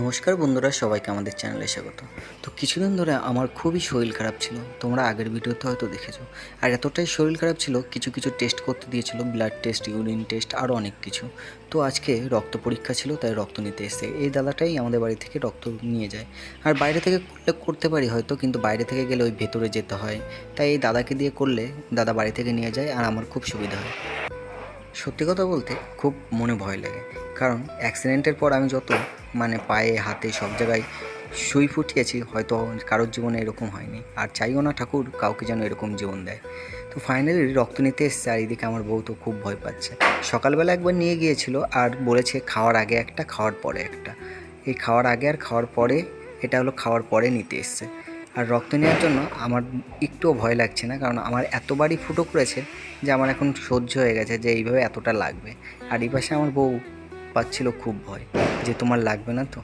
নমস্কার বন্ধুরা, সবাইকে আমাদের চ্যানেলে স্বাগত। তো কিছুদিন ধরে আমার খুবই শরীর খারাপ ছিল, তোমরা আগের ভিডিওতে হয়তো দেখেছ। আর এতটাই শরীর খারাপ ছিল, কিছু কিছু টেস্ট করতে দিয়েছিল ব্লাড টেস্ট ইউরিন টেস্ট আরও অনেক কিছু। তো আজকে রক্ত পরীক্ষা ছিল, তাই রক্ত নিতে এসে এই দাদাটাই আমাদের বাড়ি থেকে রক্ত নিয়ে যায়। আর বাইরে থেকে করলে করতে পারি হয়তো, কিন্তু বাইরে থেকে গেলে ওই ভেতরে যেতে হয়। তাই এই দাদাকে দিয়ে করলে দাদা বাড়ি থেকে নিয়ে যায়, আর আমার খুব সুবিধা হয়। সত্যি কথা বলতে খুব মনে ভয় লাগে। কারণ অ্যাক্সিডেন্টের পর আমি যত মানে পায়ে, হাতে সব জায়গায় সুই ফুটিয়েছি, হয়তো কারোর জীবনে এরকম হয়নি। আর চাইও না ঠাকুর কাউকে যেন এরকম জীবন দেয়। তো ফাইনালি রক্ত নিতে এসছে আর এদিকে আমার বউ তো খুব ভয় পাচ্ছে। সকালবেলা একবার নিয়ে গিয়েছিল আর বলেছে খাওয়ার আগে একটা, খাওয়ার পরে একটা। এই খাওয়ার আগে আর খাওয়ার পরে, এটা হলো খাওয়ার পরে নিতে এসছে। আর রক্ত নেওয়ার জন্য আমার একটুও ভয় লাগছে না, কারণ আমার এতবারই ফুটো করেছে যে আমার এখন সহ্য হয়ে গেছে যে এইভাবে এতটা লাগবে। আর এই পাশে আমার বউ পাচ্ছিল খুব ভয় যে তোমার লাগবে না তো।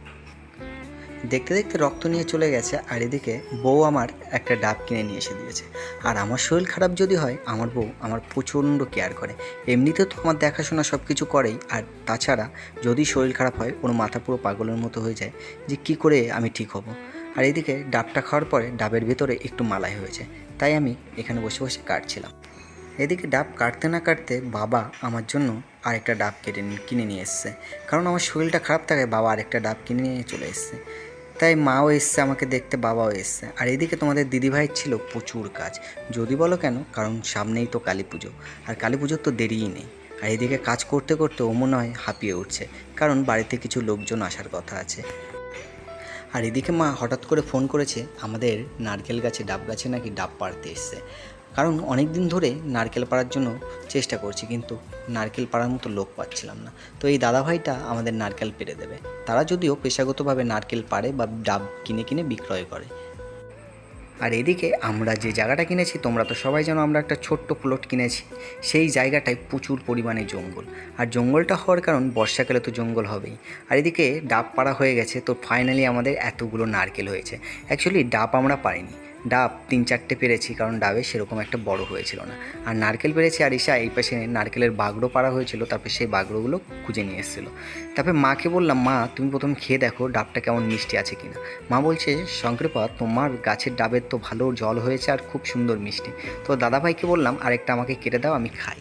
দেখতে দেখতে রক্ত নিয়ে চলে গেছে, আর এদিকে বউ আমার একটা ডাব কিনে নিয়ে এসে দিয়েছে। আর আমার শরীর খারাপ যদি হয়, আমার বউ আমার প্রচণ্ড কেয়ার করে। এমনিতে তো আমার দেখাশোনা সব কিছু করেই, আর তাছাড়া যদি শরীর খারাপ হয়, ওর মাথা পুরো পাগলের মতো হয়ে যায়, যে কি করে আমি ঠিক হব? আর এদিকে ডাবটা খাওয়ার পরে ডাবের ভিতরে একটু মালাই হয়েছে, তাই আমি এখানে বসে বসে কাটছিলাম। এদিকে ডাব কাটতে না কাটতে বাবা আমার জন্য আরেকটা ডাব কেটে কিনে নিয়ে এসছে। কারণ আমার শরীরটা খারাপ থাকায় বাবা আরেকটা ডাব কিনে নিয়ে চলে এসছে। তাই মাও এসছে, আমাকে দেখতে বাবাও এসছে। আর এদিকে তোমাদের দিদিভাইয়ের ছিল প্রচুর কাজ। যদি বলো কেন? কারণ সামনেই তো কালী পুজো। আর কালী পুজোর তো দেরিই নেই। আর এদিকে কাজ করতে করতে ও মনে হয় হাঁপিয়ে উঠছে। কারণ বাড়িতে কিছু লোকজন আসার কথা আছে। আর এদিকে মা হঠাৎ করে ফোন করেছে, আমাদের নারকেল গাছে, ডাব গাছে নাকি ডাব পাড়তে এসছে। কারণ অনেক দিন ধরে নারকেল পাড়ার জন্য চেষ্টা করছি, কিন্তু নারকেল পাড়ার মতো লোক পাচ্ছিলাম না। তো এই দাদাভাইটা আমাদের নারকেল পেরে দেবে। তারা যদিও পেশাগতভাবে নারকেল পাড়ে বা ডাব কিনে কিনে বিক্রয় করে। আর এদিকে আমরা যে জায়গাটা কিনেছি, তোমরা তো সবাই জানো আমরা একটা ছোট্ট প্লট কিনেছি। সেই জায়গাটায় প্রচুর পরিমাণে জঙ্গল। আর জঙ্গলটা হওয়ার কারণ বর্ষাকালে তো জঙ্গল হবেই। আর এদিকে ডাব পাড়া হয়ে গেছে, তো ফাইনালি আমাদের এতগুলো নারকেল হয়েছে। অ্যাকচুয়ালি ডাব আমরা পাইনি ডাব তিন চারটে পেরেছি, কারণ ডাবে সেরকম একটা বড় হয়েছিল না। আর নারকেল পেরেছি আর ঈশা এই পাশে নারকেলের বাগড়ো পাড়া হয়েছিল, তারপর সেই বাগড়োগুলো খুঁজে নিয়ে এসেছিল। তারপরে মাকে বললাম, মা, তুমি প্রথম খেয়ে দেখো ডাবটা কেমন মিষ্টি আছে কিনা। মা বলছে, শঙ্করপা, তোমার গাছের ডাবের তো ভালো জল হয়েছে আর খুব সুন্দর মিষ্টি। তো দাদাভাইকে বললাম, আরেকটা আমাকে কেটে দাও, আমি খাই।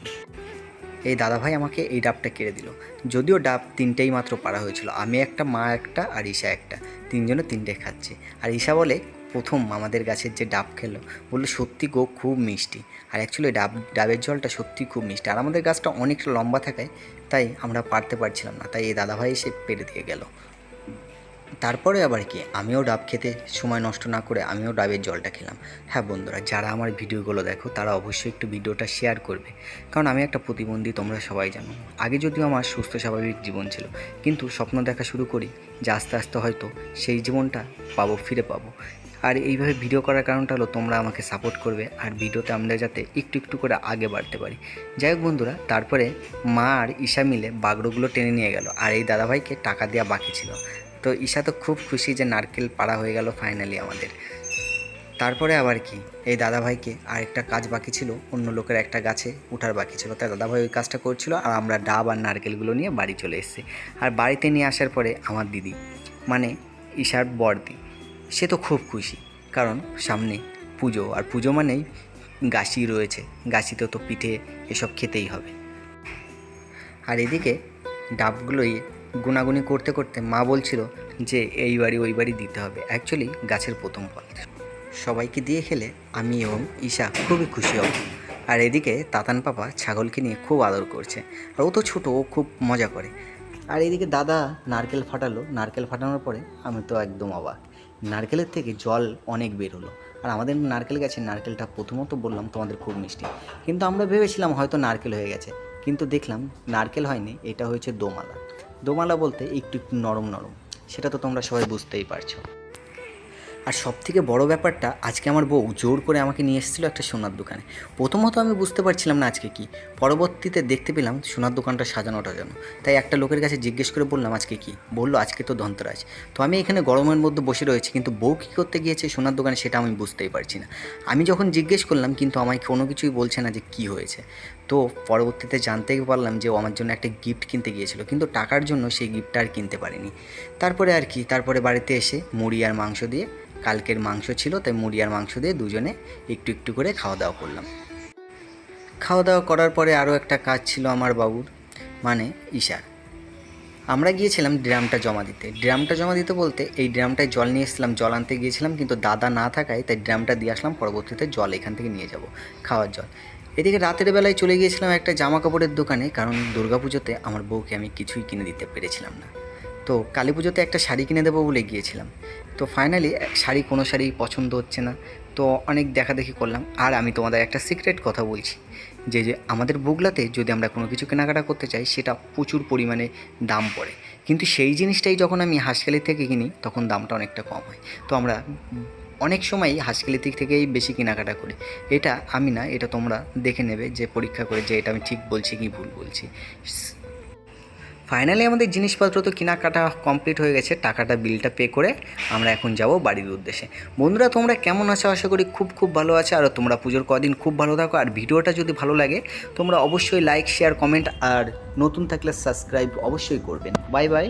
এই দাদাভাই আমাকে এই ডাবটা কেড়ে দিল। যদিও ডাব তিনটেই মাত্র পাড়া হয়েছিল, আমি একটা, মা একটা আর ঈশা একটা, তিনজনে তিনটে খাচ্ছে। আর ঈশা বলে প্রথম আমাদের গাছের যে ডাব খেলো, বলল, সত্যি গো, খুব মিষ্টি। আর অ্যাকচুয়ালি ডাব, ডাবের জলটা সত্যি খুব মিষ্টি। আর আমাদের গাছটা অনেকটা লম্বা থাকায়, তাই আমরা পারতে পারছিলাম না। তাই এই দাদাভাই এসে পেরে দিয়ে গেল। তারপরে আবার কি, আমিও ডাব খেতে সময় নষ্ট না করে আমিও ডাবের জলটা খেলাম। হ্যাঁ বন্ধুরা, যারা আমার ভিডিওগুলো দেখো, তারা অবশ্যই একটু ভিডিওটা শেয়ার করবে। কারণ আমি একটা প্রতিবন্ধী, তোমরা সবাই জানো। আগে যদিও আমার সুস্থ, স্বাভাবিক জীবন ছিল, কিন্তু স্বপ্ন দেখা শুরু করি যে আস্তে আস্তে হয়তো সেই জীবনটা পাবো, ফিরে পাবো। আর এইভাবে ভিডিও করার কারণটা হলো তোমরা আমাকে সাপোর্ট করবে আর ভিডিওতে আমরা যাতে একটু একটু করে আগে বাড়তে পারি। যাই হোক বন্ধুরা, তারপরে মা আর ঈশা মিলে বাগড়োগুলো টেনে নিয়ে গেল আর এই দাদাভাইকে টাকা দেওয়া বাকি ছিল। তো ঈশা তো খুব খুশি যে নারকেল পাড়া হয়ে গেল ফাইনালি আমাদের। তারপরে আবার কি, এই দাদাভাইকে আরেকটা কাজ বাকি ছিল, অন্য লোকের একটা গাছে উঠার বাকি ছিল। তাই দাদাভাই ওই কাজটা করছিল আর আমরা ডাব আর নারকেলগুলো নিয়ে বাড়ি চলে এসেছি। আর বাড়িতে নিয়ে আসার পরে আমার দিদি মানে ঈশার বড়দি সে তো খুব খুশি, কারণ সামনে পুজো, আর পুজো মানেই গাছি রয়েছে গাছিতে তো পিঠে এসব খেতেই হবে। আর এদিকে ডাবগুলোই গুনাগুনি করতে করতে মা বলছিল যে, এই বাড়ি, ওই বাড়ি দিতে হবে। অ্যাকচুয়ালি গাছের প্রথম ফল। সবাইকে দিয়ে খেলে আমি এবং ঈশা খুবই খুশি হব। আর এদিকে তাতান পাপা ছাগলকে নিয়ে খুব আদর করছে। আর ও তো ছোটো, ও খুব মজা করে। আর এদিকে দাদা নারকেল ফাটালো। নারকেল ফাটানোর পরে আমি তো একদম অবাক। নারকেলের থেকে জল অনেক বের হলো আর আমাদের নারকেল গাছে নারকেলটা প্রথমত বললাম তোমাদের খুব মিষ্টি। কিন্তু আমরা ভেবেছিলাম হয়তো নারকেল হয়ে গেছে। কিন্তু দেখলাম নারকেল হয়নি, এটা হয়েছে দোমালা। দোমালা বলতে একটু একটু নরম নরম, সেটা তো তোমরা সবাই বুঝতেই পারছ। আর সব থেকে বড় ব্যাপারটা, আজকে আমার বউ জোর করে আমাকে নিয়ে এসেছিল একটা সোনার দোকানে। প্রথমত আমি বুঝতে পারছিলাম না আজকে কি। পরবর্তীতে দেখতে পেলাম সোনার দোকানটা সাজানো টাজানো তাই একটা লোকের কাছে জিজ্ঞেস করে বললাম, আজকে কি? বলল, আজকে তো ধনতেরাস তো আমি এখানে গরমের মধ্যে বসে রয়েছি, কিন্তু বউ কী করতে গিয়েছে সোনার দোকানে সেটা আমি বুঝতেই পারছি না। আমি যখন জিজ্ঞেস করলাম, কিন্তু আমায় কোনো কিছুই বলছে না যে কি হয়েছে। তো পরবর্তীতে জানতে পারলাম যে ও আমার জন্য একটা গিফট কিনতে গিয়েছিল, কিন্তু টাকার জন্য সেই গিফটটা আর কিনতে পারিনি। তারপরে আর কি, তারপরে বাড়িতে এসে মুড়ি আর মাংস দিয়ে কালকের মাংস ছিল, তাই মুড়ি আর মাংস দিয়ে দুজনে একটু একটু করে খাওয়া দাওয়া করলাম। খাওয়া দাওয়া করার পরে আরও একটা কাজ ছিল আমার বাবুর মানে ঈশার। আমরা গিয়েছিলাম ড্রামটা জমা দিতে। ড্রামটা জমা দিতে বলতে এই ড্রামটায় জল নিয়ে এসেছিলাম, জল আনতে গিয়েছিলাম, কিন্তু দাদা না থাকায় তাই ড্রামটা দিয়ে আসলাম, পরবর্তীতে জল এখান থেকে নিয়ে যাব, খাওয়ার জল। এদিকে রাতের বেলায় চলে গিয়েছিলাম একটা জামা কাপড়ের দোকানে, কারণ দুর্গাপুজোতে আমার বউকে আমি কিছুই কিনে দিতে পেরেছিলাম না। তো কালী পুজোতে একটা শাড়ি কিনে দেবো বলে গিয়েছিলাম। তো ফাইনালি শাড়ি কোনো শাড়ি পছন্দ হচ্ছে না। তো অনেক দেখাদেখি করলাম। আর আমি তোমাদের একটা সিক্রেট কথা বলছি। যে যে আমাদের বুগলাতে যদি আমরা কোনো কিছু কেনাকাটা করতে চাই, সেটা প্রচুর পরিমাণে দাম পড়ে। কিন্তু সেই জিনিসটাই যখন আমি হাঁসখালি থেকে কিনি, তখন দামটা অনেকটা কম হয়। তো আমরা অনেক সময় হাঁসখালি দিক থেকেই বেশি কেনাকাটা করি। এটা আমি না, এটা তোমরা দেখে নেবে যে, পরীক্ষা করে যে, এটা আমি ঠিক বলছি কি ভুল বলছি। ফাইনালি আমাদের জিনিসপত্র তো কেনাকাটা কমপ্লিট হয়ে গেছে, টাকাটা বিলটা পে করে আমরা এখন যাব বাড়ির উদ্দেশ্যে। বন্ধুরা, তোমরা কেমন আছো? আশা করি খুব খুব ভালো আছো, আর তোমরা পুজোর কদিন খুব ভালো থাকো, আর ভিডিওটা যদি ভালো লাগে, তোমরা অবশ্যই লাইক শেয়ার কমেন্ট আর নতুন থাকলে সাবস্ক্রাইব অবশ্যই করবেন। Bye bye